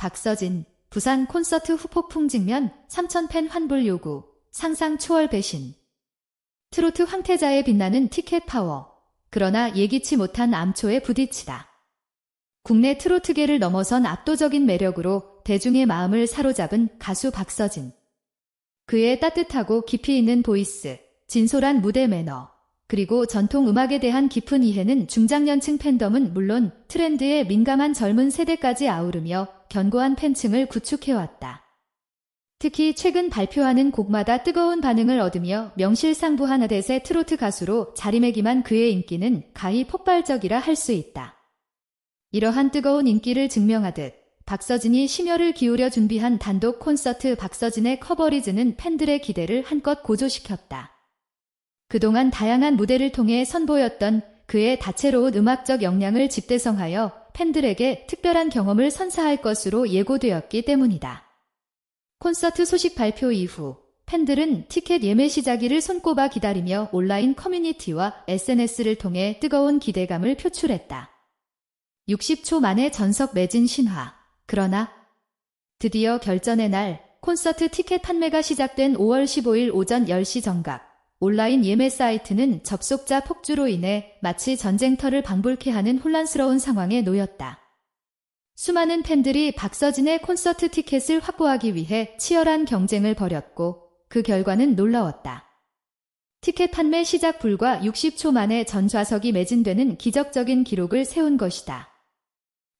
박서진, 부산 콘서트 후폭풍 직면 3,000팬 환불 요구, 상상 초월 배신. 트로트 황태자에 빛나는 티켓 파워. 그러나 예기치 못한 암초에 부딪히다. 국내 트로트계를 넘어선 압도적인 매력으로 대중의 마음을 사로잡은 가수 박서진. 그의 따뜻하고 깊이 있는 보이스, 진솔한 무대 매너, 그리고 전통 음악에 대한 깊은 이해는 중장년층 팬덤은 물론 트렌드에 민감한 젊은 세대까지 아우르며 견고한 팬층을 구축해왔다. 특히 최근 발표하는 곡마다 뜨거운 반응을 얻으며 명실상부한 아댓의 트로트 가수로 자리매김한 그의 인기는 가히 폭발적이라 할 수 있다. 이러한 뜨거운 인기를 증명하듯 박서진이 심혈을 기울여 준비한 단독 콘서트 박서진의 커버리즈는 팬들의 기대를 한껏 고조시켰다. 그동안 다양한 무대를 통해 선보였던 그의 다채로운 음악적 역량을 집대성하여 팬들에게 특별한 경험을 선사할 것으로 예고되었기 때문이다. 콘서트 소식 발표 이후 팬들은 티켓 예매 시작일을 손꼽아 기다리며 온라인 커뮤니티와 SNS를 통해 뜨거운 기대감을 표출했다. 60초 만에 전석 매진 신화. 그러나 드디어 결전의 날 콘서트 티켓 판매가 시작된 5월 15일 오전 10시 정각 온라인 예매 사이트는 접속자 폭주로 인해 마치 전쟁터를 방불케 하는 혼란스러운 상황에 놓였다. 수많은 팬들이 박서진의 콘서트 티켓을 확보하기 위해 치열한 경쟁을 벌였고 그 결과는 놀라웠다. 티켓 판매 시작 불과 60초 만에 전 좌석이 매진되는 기적적인 기록을 세운 것이다.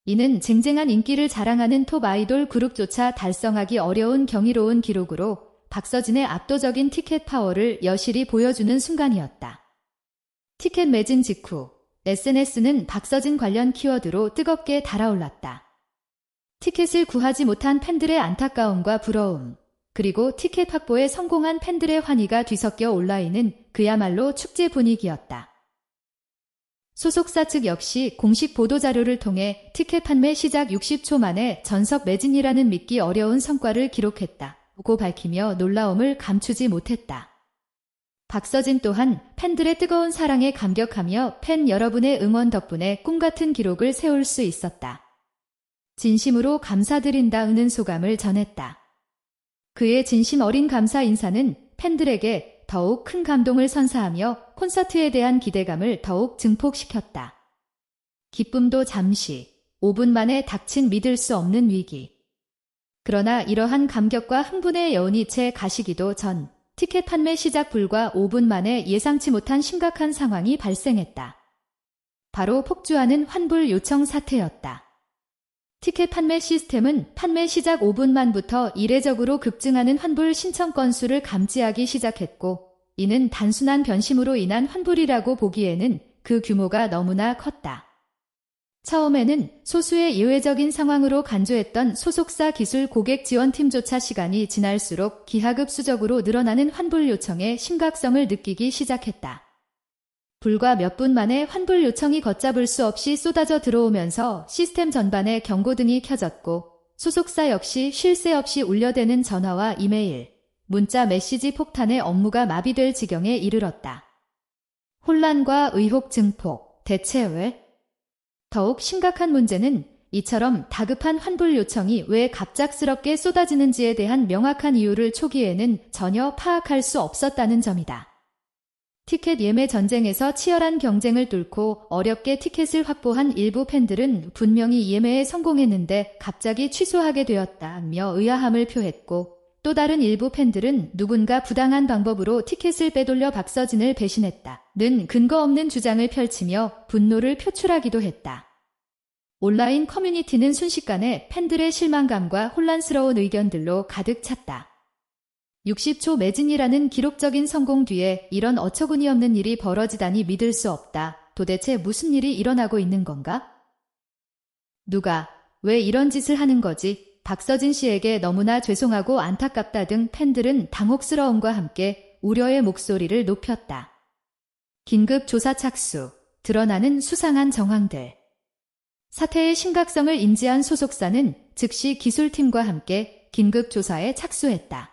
이는 쟁쟁한 인기를 자랑하는 톱 아이돌 그룹조차 달성하기 어려운 경이로운 기록으로 박서진의 압도적인 티켓 파워를 여실히 보여주는 순간이었다. 티켓 매진 직후 SNS는 박서진 관련 키워드로 뜨겁게 달아올랐다. 티켓을 구하지 못한 팬들의 안타까움과 부러움, 그리고 티켓 확보에 성공한 팬들의 환희가 뒤섞여 온라인은 그야말로 축제 분위기였다. 소속사 측 역시 공식 보도자료를 통해 티켓 판매 시작 60초 만에 전석 매진이라는 믿기 어려운 성과를 기록했다. 고 밝히며 놀라움을 감추지 못했다. 박서진 또한 팬들의 뜨거운 사랑에 감격하며 팬 여러분의 응원 덕분에 꿈같은 기록을 세울 수 있었다. 진심으로 감사드린다는 소감을 전했다. 그의 진심 어린 감사 인사는 팬들에게 더욱 큰 감동을 선사하며 콘서트에 대한 기대감을 더욱 증폭시켰다. 기쁨도 잠시, 5분 만에 닥친 믿을 수 없는 위기. 그러나 이러한 감격과 흥분의 여운이 채 가시기도 전 티켓 판매 시작 불과 5분 만에 예상치 못한 심각한 상황이 발생했다. 바로 폭주하는 환불 요청 사태였다. 티켓 판매 시스템은 판매 시작 5분 만부터 이례적으로 급증하는 환불 신청 건수를 감지하기 시작했고, 이는 단순한 변심으로 인한 환불이라고 보기에는 그 규모가 너무나 컸다. 처음에는 소수의 예외적인 상황으로 간주했던 소속사 기술 고객 지원팀조차 시간이 지날수록 기하급수적으로 늘어나는 환불 요청의 심각성을 느끼기 시작했다. 불과 몇 분 만에 환불 요청이 걷잡을 수 없이 쏟아져 들어오면서 시스템 전반에 경고등이 켜졌고 소속사 역시 쉴 새 없이 울려대는 전화와 이메일, 문자 메시지 폭탄에 업무가 마비될 지경에 이르렀다. 혼란과 의혹 증폭, 대체 왜? 더욱 심각한 문제는 이처럼 다급한 환불 요청이 왜 갑작스럽게 쏟아지는지에 대한 명확한 이유를 초기에는 전혀 파악할 수 없었다는 점이다. 티켓 예매 전쟁에서 치열한 경쟁을 뚫고 어렵게 티켓을 확보한 일부 팬들은 분명히 예매에 성공했는데 갑자기 취소하게 되었다며 의아함을 표했고 또 다른 일부 팬들은 누군가 부당한 방법으로 티켓을 빼돌려 박서진을 배신했다 는 근거 없는 주장을 펼치며 분노를 표출하기도 했다. 온라인 커뮤니티는 순식간에 팬들의 실망감과 혼란스러운 의견들로 가득 찼다. 60초 매진이라는 기록적인 성공 뒤에 이런 어처구니 없는 일이 벌어지다니 믿을 수 없다. 도대체 무슨 일이 일어나고 있는 건가? 누가, 왜 이런 짓을 하는 거지? 박서진 씨에게 너무나 죄송하고 안타깝다 등 팬들은 당혹스러움과 함께 우려의 목소리를 높였다. 긴급 조사 착수, 드러나는 수상한 정황들. 사태의 심각성을 인지한 소속사는 즉시 기술팀과 함께 긴급 조사에 착수했다.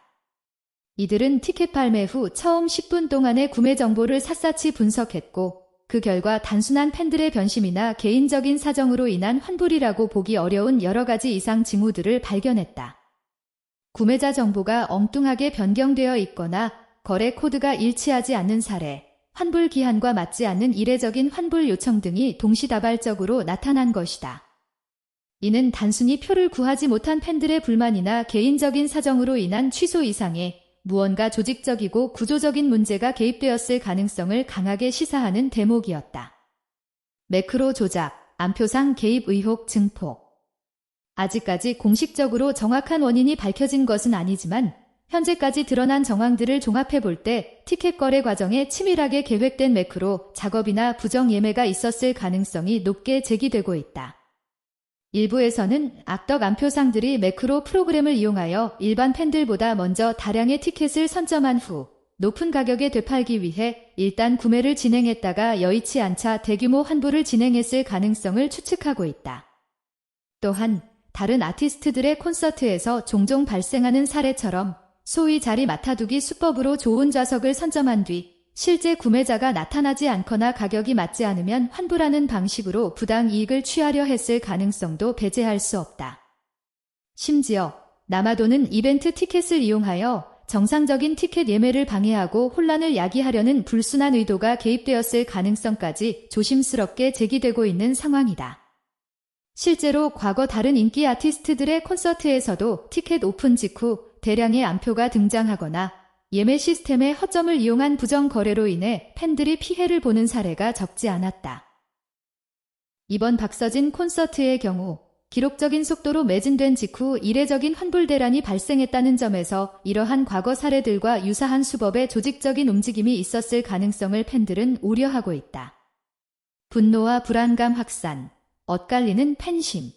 이들은 티켓 발매 후 처음 10분 동안의 구매 정보를 샅샅이 분석했고 그 결과 단순한 팬들의 변심이나 개인적인 사정으로 인한 환불이라고 보기 어려운 여러 가지 이상 징후들을 발견했다. 구매자 정보가 엉뚱하게 변경되어 있거나 거래 코드가 일치하지 않는 사례, 환불 기한과 맞지 않는 이례적인 환불 요청 등이 동시다발적으로 나타난 것이다. 이는 단순히 표를 구하지 못한 팬들의 불만이나 개인적인 사정으로 인한 취소 이상의 무언가 조직적이고 구조적인 문제가 개입되었을 가능성을 강하게 시사하는 대목이었다. 매크로 조작, 안표상 개입 의혹 증폭. 아직까지 공식적으로 정확한 원인이 밝혀진 것은 아니지만 현재까지 드러난 정황들을 종합해 볼 때 티켓 거래 과정에 치밀하게 계획된 매크로 작업이나 부정 예매가 있었을 가능성이 높게 제기되고 있다. 일부에서는 악덕 안표상들이 매크로 프로그램을 이용하여 일반 팬들보다 먼저 다량의 티켓을 선점한 후 높은 가격에 되팔기 위해 일단 구매를 진행했다가 여의치 않자 대규모 환불을 진행했을 가능성을 추측하고 있다. 또한 다른 아티스트들의 콘서트에서 종종 발생하는 사례처럼 소위 자리 맡아두기 수법으로 좋은 좌석을 선점한 뒤 실제 구매자가 나타나지 않거나 가격이 맞지 않으면 환불하는 방식으로 부당 이익을 취하려 했을 가능성도 배제할 수 없다. 심지어 남아도는 이벤트 티켓을 이용하여 정상적인 티켓 예매를 방해하고 혼란을 야기하려는 불순한 의도가 개입되었을 가능성까지 조심스럽게 제기되고 있는 상황이다. 실제로 과거 다른 인기 아티스트들의 콘서트에서도 티켓 오픈 직후 대량의 안표가 등장하거나 예매 시스템의 허점을 이용한 부정 거래로 인해 팬들이 피해를 보는 사례가 적지 않았다. 이번 박서진 콘서트의 경우 기록적인 속도로 매진된 직후 이례적인 환불 대란이 발생했다는 점에서 이러한 과거 사례들과 유사한 수법의 조직적인 움직임이 있었을 가능성을 팬들은 우려하고 있다. 분노와 불안감 확산, 엇갈리는 팬심.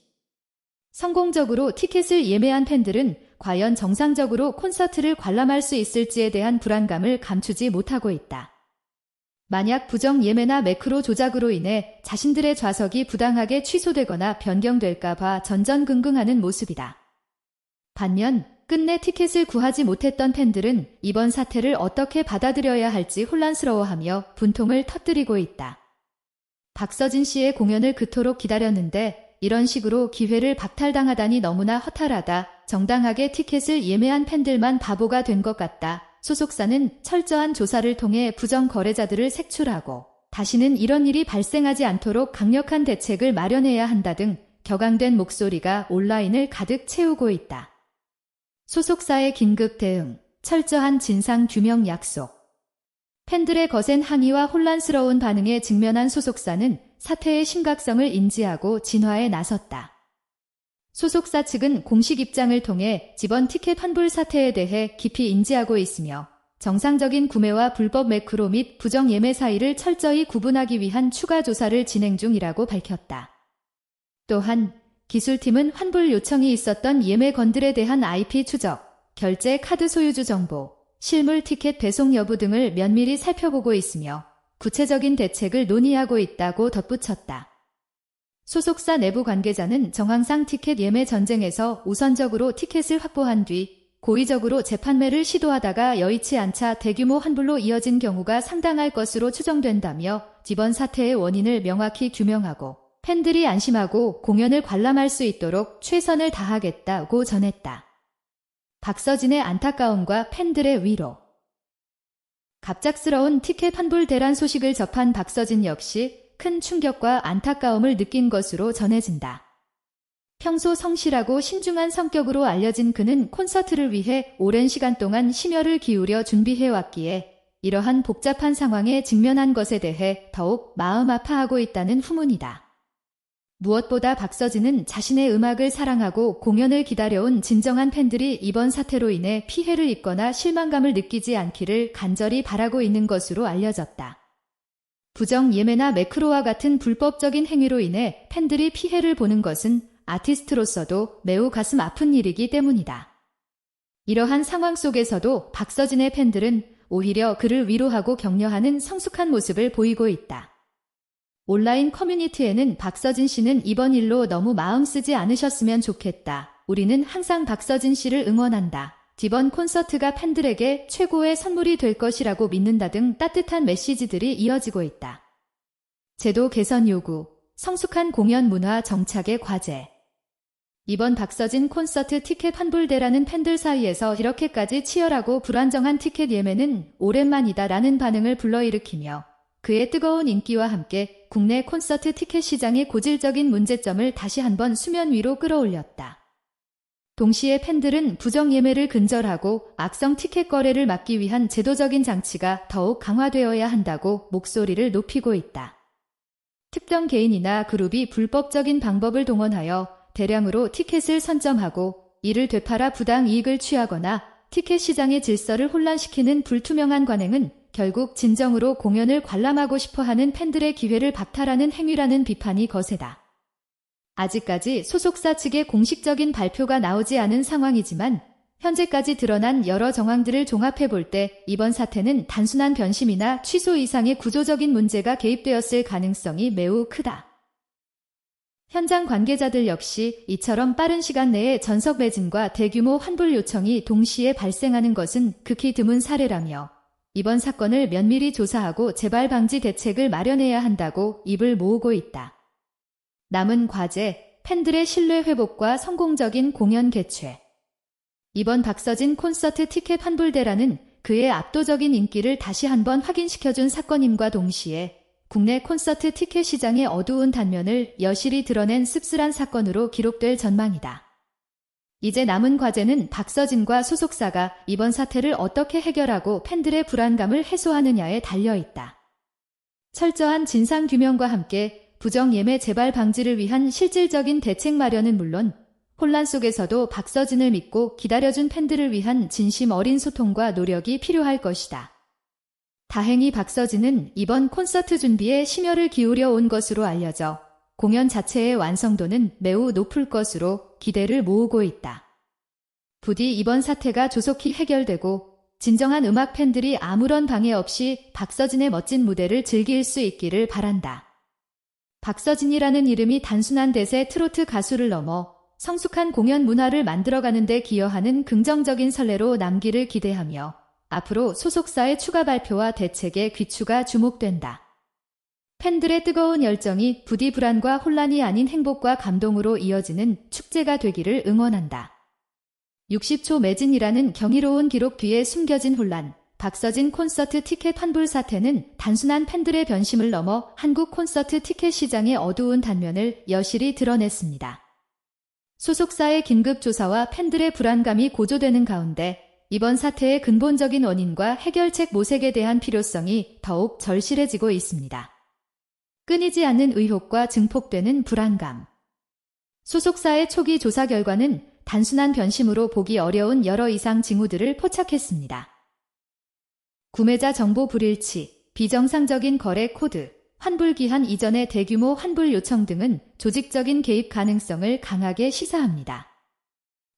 성공적으로 티켓을 예매한 팬들은 과연 정상적으로 콘서트를 관람할 수 있을지에 대한 불안감을 감추지 못하고 있다. 만약 부정 예매나 매크로 조작으로 인해 자신들의 좌석이 부당하게 취소되거나 변경될까봐 전전긍긍하는 모습이다. 반면 끝내 티켓을 구하지 못했던 팬들은 이번 사태를 어떻게 받아들여야 할지 혼란스러워하며 분통을 터뜨리고 있다. 박서진 씨의 공연을 그토록 기다렸는데 이런 식으로 기회를 박탈당하다니 너무나 허탈하다. 정당하게 티켓을 예매한 팬들만 바보가 된 것 같다. 소속사는 철저한 조사를 통해 부정 거래자들을 색출하고 다시는 이런 일이 발생하지 않도록 강력한 대책을 마련해야 한다 등 격앙된 목소리가 온라인을 가득 채우고 있다. 소속사의 긴급 대응, 철저한 진상 규명 약속. 팬들의 거센 항의와 혼란스러운 반응에 직면한 소속사는 사태의 심각성을 인지하고 진화에 나섰다. 소속사 측은 공식 입장을 통해 지번 티켓 환불 사태에 대해 깊이 인지하고 있으며 정상적인 구매와 불법 매크로 및 부정 예매 사이를 철저히 구분하기 위한 추가 조사를 진행 중이라고 밝혔다. 또한 기술팀은 환불 요청이 있었던 예매 건들에 대한 IP 추적, 결제 카드 소유주 정보, 실물 티켓 배송 여부 등을 면밀히 살펴보고 있으며 구체적인 대책을 논의하고 있다고 덧붙였다. 소속사 내부 관계자는 정황상 티켓 예매 전쟁에서 우선적으로 티켓을 확보한 뒤 고의적으로 재판매를 시도하다가 여의치 않자 대규모 환불로 이어진 경우가 상당할 것으로 추정된다며 이번 사태의 원인을 명확히 규명하고 팬들이 안심하고 공연을 관람할 수 있도록 최선을 다하겠다고 전했다. 박서진의 안타까움과 팬들의 위로 갑작스러운 티켓 환불 대란 소식을 접한 박서진 역시 큰 충격과 안타까움을 느낀 것으로 전해진다. 평소 성실하고 신중한 성격으로 알려진 그는 콘서트를 위해 오랜 시간 동안 심혈을 기울여 준비해왔기에 이러한 복잡한 상황에 직면한 것에 대해 더욱 마음 아파하고 있다는 후문이다. 무엇보다 박서진은 자신의 음악을 사랑하고 공연을 기다려온 진정한 팬들이 이번 사태로 인해 피해를 입거나 실망감을 느끼지 않기를 간절히 바라고 있는 것으로 알려졌다. 부정 예매나 매크로와 같은 불법적인 행위로 인해 팬들이 피해를 보는 것은 아티스트로서도 매우 가슴 아픈 일이기 때문이다. 이러한 상황 속에서도 박서진의 팬들은 오히려 그를 위로하고 격려하는 성숙한 모습을 보이고 있다. 온라인 커뮤니티에는 박서진 씨는 이번 일로 너무 마음 쓰지 않으셨으면 좋겠다. 우리는 항상 박서진 씨를 응원한다. 이번 콘서트가 팬들에게 최고의 선물이 될 것이라고 믿는다 등 따뜻한 메시지들이 이어지고 있다. 제도 개선 요구, 성숙한 공연 문화 정착의 과제. 이번 박서진 콘서트 티켓 환불대라는 팬들 사이에서 이렇게까지 치열하고 불안정한 티켓 예매는 오랜만이다라는 반응을 불러일으키며 그의 뜨거운 인기와 함께 국내 콘서트 티켓 시장의 고질적인 문제점을 다시 한번 수면 위로 끌어올렸다. 동시에 팬들은 부정 예매를 근절하고 악성 티켓 거래를 막기 위한 제도적인 장치가 더욱 강화되어야 한다고 목소리를 높이고 있다. 특정 개인이나 그룹이 불법적인 방법을 동원하여 대량으로 티켓을 선점하고 이를 되팔아 부당 이익을 취하거나 티켓 시장의 질서를 혼란시키는 불투명한 관행은 결국 진정으로 공연을 관람하고 싶어 하는 팬들의 기회를 박탈하는 행위라는 비판이 거세다. 아직까지 소속사 측의 공식적인 발표가 나오지 않은 상황이지만 현재까지 드러난 여러 정황들을 종합해 볼 때 이번 사태는 단순한 변심이나 취소 이상의 구조적인 문제가 개입되었을 가능성이 매우 크다. 현장 관계자들 역시 이처럼 빠른 시간 내에 전석 매진과 대규모 환불 요청이 동시에 발생하는 것은 극히 드문 사례라며 이번 사건을 면밀히 조사하고 재발 방지 대책을 마련해야 한다고 입을 모으고 있다. 남은 과제, 팬들의 신뢰 회복과 성공적인 공연 개최. 이번 박서진 콘서트 티켓 환불대라는 그의 압도적인 인기를 다시 한번 확인시켜준 사건임과 동시에 국내 콘서트 티켓 시장의 어두운 단면을 여실히 드러낸 씁쓸한 사건으로 기록될 전망이다. 이제 남은 과제는 박서진과 소속사가 이번 사태를 어떻게 해결하고 팬들의 불안감을 해소하느냐에 달려 있다. 철저한 진상규명과 함께 부정 예매 재발 방지를 위한 실질적인 대책 마련은 물론 혼란 속에서도 박서진을 믿고 기다려준 팬들을 위한 진심 어린 소통과 노력이 필요할 것이다. 다행히 박서진은 이번 콘서트 준비에 심혈을 기울여 온 것으로 알려져 공연 자체의 완성도는 매우 높을 것으로 기대를 모으고 있다. 부디 이번 사태가 조속히 해결되고 진정한 음악 팬들이 아무런 방해 없이 박서진의 멋진 무대를 즐길 수 있기를 바란다. 박서진이라는 이름이 단순한 대세 트로트 가수를 넘어 성숙한 공연 문화를 만들어가는 데 기여하는 긍정적인 선례로 남기를 기대하며 앞으로 소속사의 추가 발표와 대책에 귀추가 주목된다. 팬들의 뜨거운 열정이 부디 불안과 혼란이 아닌 행복과 감동으로 이어지는 축제가 되기를 응원한다. 60초 매진이라는 경이로운 기록 뒤에 숨겨진 혼란, 박서진 콘서트 티켓 환불 사태는 단순한 팬들의 변심을 넘어 한국 콘서트 티켓 시장의 어두운 단면을 여실히 드러냈습니다. 소속사의 긴급 조사와 팬들의 불안감이 고조되는 가운데 이번 사태의 근본적인 원인과 해결책 모색에 대한 필요성이 더욱 절실해지고 있습니다. 끊이지 않는 의혹과 증폭되는 불안감. 소속사의 초기 조사 결과는 단순한 변심으로 보기 어려운 여러 이상 징후들을 포착했습니다. 구매자 정보 불일치, 비정상적인 거래 코드, 환불 기한 이전의 대규모 환불 요청 등은 조직적인 개입 가능성을 강하게 시사합니다.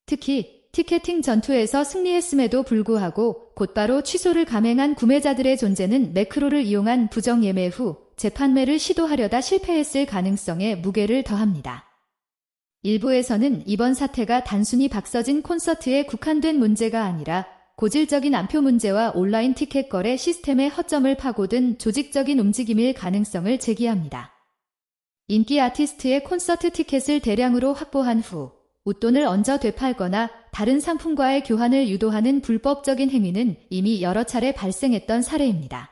특히 티켓팅 전투에서 승리했음에도 불구하고 곧바로 취소를 감행한 구매자들의 존재는 매크로를 이용한 부정 예매 후 재판매를 시도하려다 실패했을 가능성에 무게를 더합니다. 일부에서는 이번 사태가 단순히 박서진 콘서트에 국한된 문제가 아니라 고질적인 안표 문제와 온라인 티켓 거래 시스템의 허점을 파고든 조직적인 움직임일 가능성을 제기합니다. 인기 아티스트의 콘서트 티켓을 대량으로 확보한 후 웃돈을 얹어 되팔거나 다른 상품과의 교환을 유도하는 불법적인 행위는 이미 여러 차례 발생했던 사례입니다.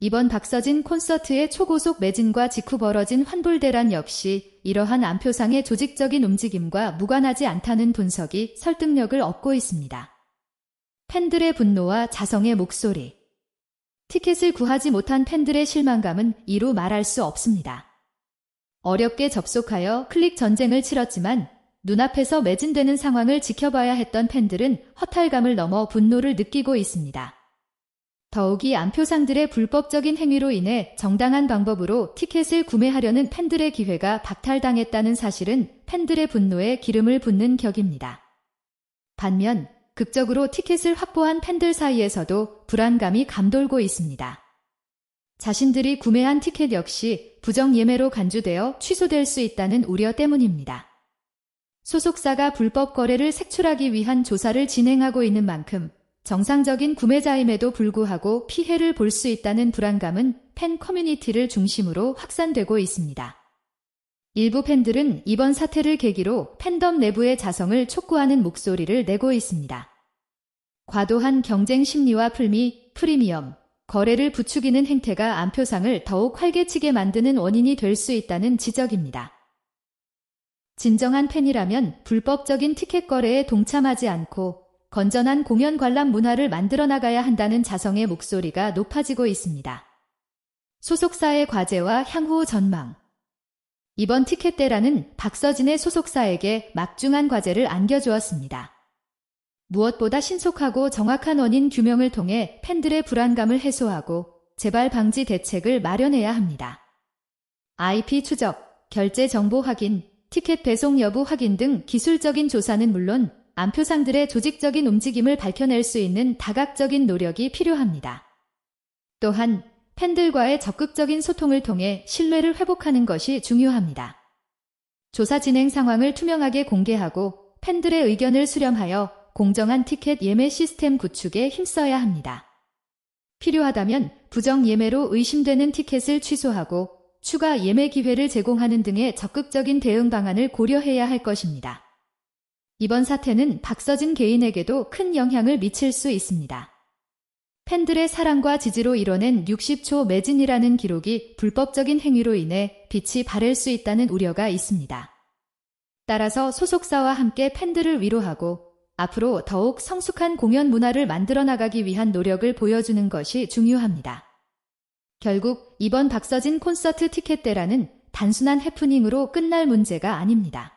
이번 박서진 콘서트의 초고속 매진과 직후 벌어진 환불 대란 역시 이러한 안표상의 조직적인 움직임과 무관하지 않다는 분석이 설득력을 얻고 있습니다. 팬들의 분노와 자성의 목소리. 티켓을 구하지 못한 팬들의 실망감은 이루 말할 수 없습니다. 어렵게 접속하여 클릭 전쟁을 치렀지만 눈앞에서 매진되는 상황을 지켜봐야 했던 팬들은 허탈감을 넘어 분노를 느끼고 있습니다. 더욱이 안표상들의 불법적인 행위로 인해 정당한 방법으로 티켓을 구매하려는 팬들의 기회가 박탈당했다는 사실은 팬들의 분노에 기름을 붓는 격입니다. 반면 극적으로 티켓을 확보한 팬들 사이에서도 불안감이 감돌고 있습니다. 자신들이 구매한 티켓 역시 부정 예매로 간주되어 취소될 수 있다는 우려 때문입니다. 소속사가 불법 거래를 색출하기 위한 조사를 진행하고 있는 만큼 정상적인 구매자임에도 불구하고 피해를 볼 수 있다는 불안감은 팬 커뮤니티를 중심으로 확산되고 있습니다. 일부 팬들은 이번 사태를 계기로 팬덤 내부의 자성을 촉구하는 목소리를 내고 있습니다. 과도한 경쟁 심리와 풀미, 프리미엄, 거래를 부추기는 행태가 안표상을 더욱 활개치게 만드는 원인이 될 수 있다는 지적입니다. 진정한 팬이라면 불법적인 티켓 거래에 동참하지 않고 건전한 공연 관람 문화를 만들어 나가야 한다는 자성의 목소리가 높아지고 있습니다. 소속사의 과제와 향후 전망 이번 티켓 대라는 박서진의 소속사에게 막중한 과제를 안겨주었습니다. 무엇보다 신속하고 정확한 원인 규명을 통해 팬들의 불안감을 해소하고 재발 방지 대책을 마련해야 합니다. IP 추적, 결제 정보 확인, 티켓 배송 여부 확인 등 기술적인 조사는 물론 안표상들의 조직적인 움직임을 밝혀낼 수 있는 다각적인 노력이 필요합니다. 또한 팬들과의 적극적인 소통을 통해 신뢰를 회복하는 것이 중요합니다. 조사 진행 상황을 투명하게 공개하고 팬들의 의견을 수렴하여 공정한 티켓 예매 시스템 구축에 힘써야 합니다. 필요하다면 부정 예매로 의심되는 티켓을 취소하고 추가 예매 기회를 제공하는 등의 적극적인 대응 방안을 고려해야 할 것입니다. 이번 사태는 박서진 개인에게도 큰 영향을 미칠 수 있습니다. 팬들의 사랑과 지지로 이뤄낸 60초 매진이라는 기록이 불법적인 행위로 인해 빛이 바랄 수 있다는 우려가 있습니다. 따라서 소속사와 함께 팬들을 위로하고 앞으로 더욱 성숙한 공연 문화를 만들어 나가기 위한 노력을 보여주는 것이 중요합니다. 결국 이번 박서진 콘서트 티켓 대라는 단순한 해프닝으로 끝날 문제가 아닙니다.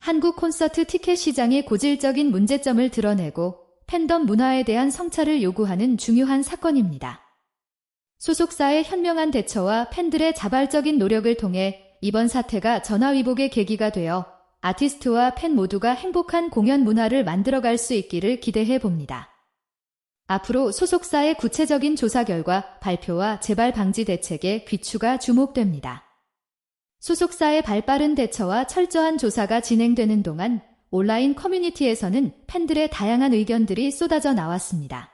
한국 콘서트 티켓 시장의 고질적인 문제점을 드러내고 팬덤 문화에 대한 성찰을 요구하는 중요한 사건입니다. 소속사의 현명한 대처와 팬들의 자발적인 노력을 통해 이번 사태가 전화위복의 계기가 되어 아티스트와 팬 모두가 행복한 공연 문화를 만들어갈 수 있기를 기대해 봅니다. 앞으로 소속사의 구체적인 조사 결과 발표와 재발 방지 대책에 귀추가 주목됩니다. 소속사의 발빠른 대처와 철저한 조사가 진행되는 동안 온라인 커뮤니티에서는 팬들의 다양한 의견들이 쏟아져 나왔습니다.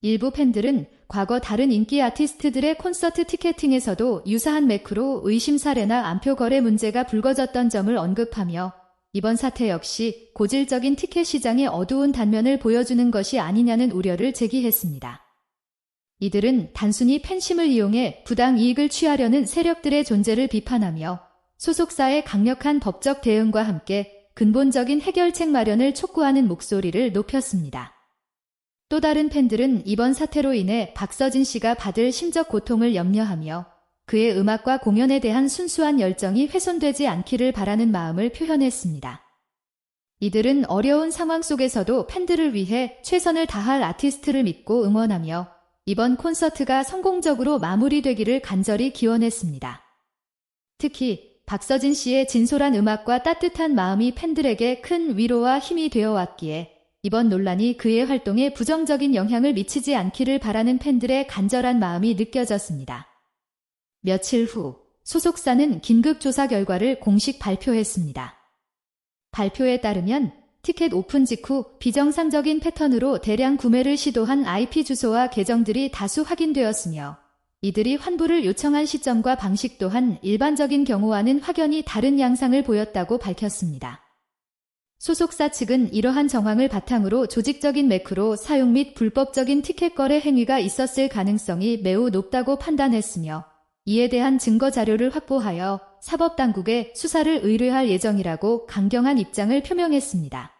일부 팬들은 과거 다른 인기 아티스트들의 콘서트 티켓팅에서도 유사한 매크로 의심 사례나 안표 거래 문제가 불거졌던 점을 언급하며 이번 사태 역시 고질적인 티켓 시장의 어두운 단면을 보여주는 것이 아니냐는 우려를 제기했습니다. 이들은 단순히 팬심을 이용해 부당 이익을 취하려는 세력들의 존재를 비판하며 소속사의 강력한 법적 대응과 함께 근본적인 해결책 마련을 촉구하는 목소리를 높였습니다. 또 다른 팬들은 이번 사태로 인해 박서진 씨가 받을 심적 고통을 염려하며 그의 음악과 공연에 대한 순수한 열정이 훼손되지 않기를 바라는 마음을 표현했습니다. 이들은 어려운 상황 속에서도 팬들을 위해 최선을 다할 아티스트를 믿고 응원하며 이번 콘서트가 성공적으로 마무리되기를 간절히 기원했습니다. 특히 박서진 씨의 진솔한 음악과 따뜻한 마음이 팬들에게 큰 위로와 힘이 되어 왔기에 이번 논란이 그의 활동에 부정적인 영향을 미치지 않기를 바라는 팬들의 간절한 마음이 느껴졌습니다. 며칠 후 소속사는 긴급 조사 결과를 공식 발표했습니다. 발표에 따르면 티켓 오픈 직후 비정상적인 패턴으로 대량 구매를 시도한 IP 주소와 계정들이 다수 확인되었으며 이들이 환불을 요청한 시점과 방식 또한 일반적인 경우와는 확연히 다른 양상을 보였다고 밝혔습니다. 소속사 측은 이러한 정황을 바탕으로 조직적인 매크로 사용 및 불법적인 티켓 거래 행위가 있었을 가능성이 매우 높다고 판단했으며 이에 대한 증거 자료를 확보하여 사법당국에 수사를 의뢰할 예정이라고 강경한 입장을 표명했습니다.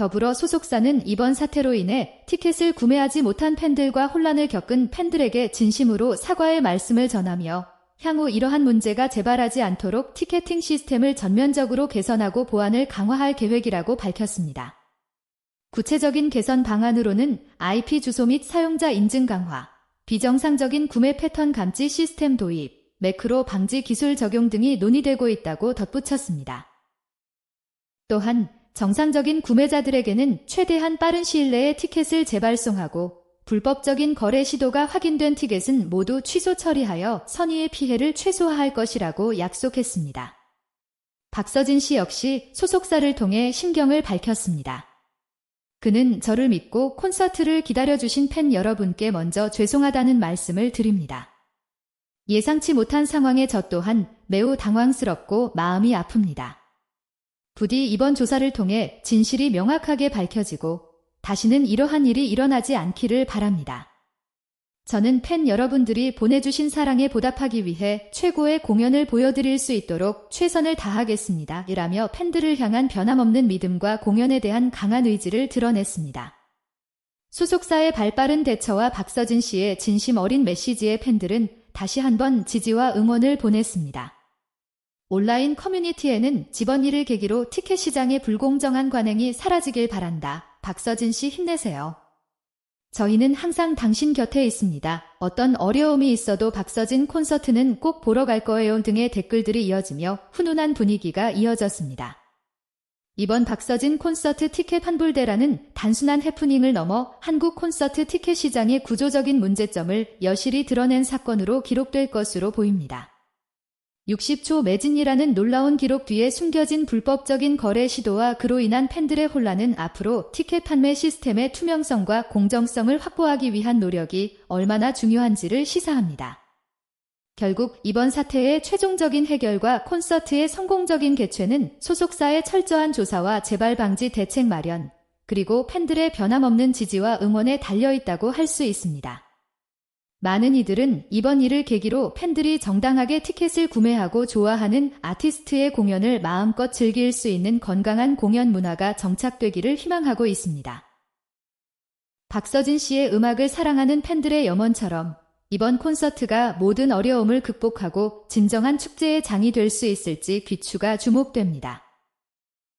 더불어 소속사는 이번 사태로 인해 티켓을 구매하지 못한 팬들과 혼란을 겪은 팬들에게 진심으로 사과의 말씀을 전하며 향후 이러한 문제가 재발하지 않도록 티켓팅 시스템을 전면적으로 개선하고 보안을 강화할 계획이라고 밝혔습니다. 구체적인 개선 방안으로는 IP 주소 및 사용자 인증 강화, 비정상적인 구매 패턴 감지 시스템 도입, 매크로 방지 기술 적용 등이 논의되고 있다고 덧붙였습니다. 또한 정상적인 구매자들에게는 최대한 빠른 시일 내에 티켓을 재발송하고 불법적인 거래 시도가 확인된 티켓은 모두 취소 처리하여 선의의 피해를 최소화할 것이라고 약속했습니다. 박서진 씨 역시 소속사를 통해 심경을 밝혔습니다. 그는 저를 믿고 콘서트를 기다려주신 팬 여러분께 먼저 죄송하다는 말씀을 드립니다. 예상치 못한 상황에 저 또한 매우 당황스럽고 마음이 아픕니다. 부디 이번 조사를 통해 진실이 명확하게 밝혀지고 다시는 이러한 일이 일어나지 않기를 바랍니다. 저는 팬 여러분들이 보내주신 사랑에 보답하기 위해 최고의 공연을 보여드릴 수 있도록 최선을 다하겠습니다. 이라며 팬들을 향한 변함없는 믿음과 공연에 대한 강한 의지를 드러냈습니다. 소속사의 발빠른 대처와 박서진 씨의 진심 어린 메시지에 팬들은 다시 한번 지지와 응원을 보냈습니다. 온라인 커뮤니티에는 지번 일을 계기로 티켓 시장의 불공정한 관행이 사라지길 바란다. 박서진 씨 힘내세요. 저희는 항상 당신 곁에 있습니다. 어떤 어려움이 있어도 박서진 콘서트는 꼭 보러 갈 거예요 등의 댓글들이 이어지며 훈훈한 분위기가 이어졌습니다. 이번 박서진 콘서트 티켓 환불대라는 단순한 해프닝을 넘어 한국 콘서트 티켓 시장의 구조적인 문제점을 여실히 드러낸 사건으로 기록될 것으로 보입니다. 60초 매진이라는 놀라운 기록 뒤에 숨겨진 불법적인 거래 시도와 그로 인한 팬들의 혼란은 앞으로 티켓 판매 시스템의 투명성과 공정성을 확보하기 위한 노력이 얼마나 중요한지를 시사합니다. 결국 이번 사태의 최종적인 해결과 콘서트의 성공적인 개최는 소속사의 철저한 조사와 재발 방지 대책 마련, 그리고 팬들의 변함없는 지지와 응원에 달려 있다고 할 수 있습니다. 많은 이들은 이번 일을 계기로 팬들이 정당하게 티켓을 구매하고 좋아하는 아티스트의 공연을 마음껏 즐길 수 있는 건강한 공연 문화가 정착되기를 희망하고 있습니다. 박서진 씨의 음악을 사랑하는 팬들의 염원처럼 이번 콘서트가 모든 어려움을 극복하고 진정한 축제의 장이 될 수 있을지 귀추가 주목됩니다.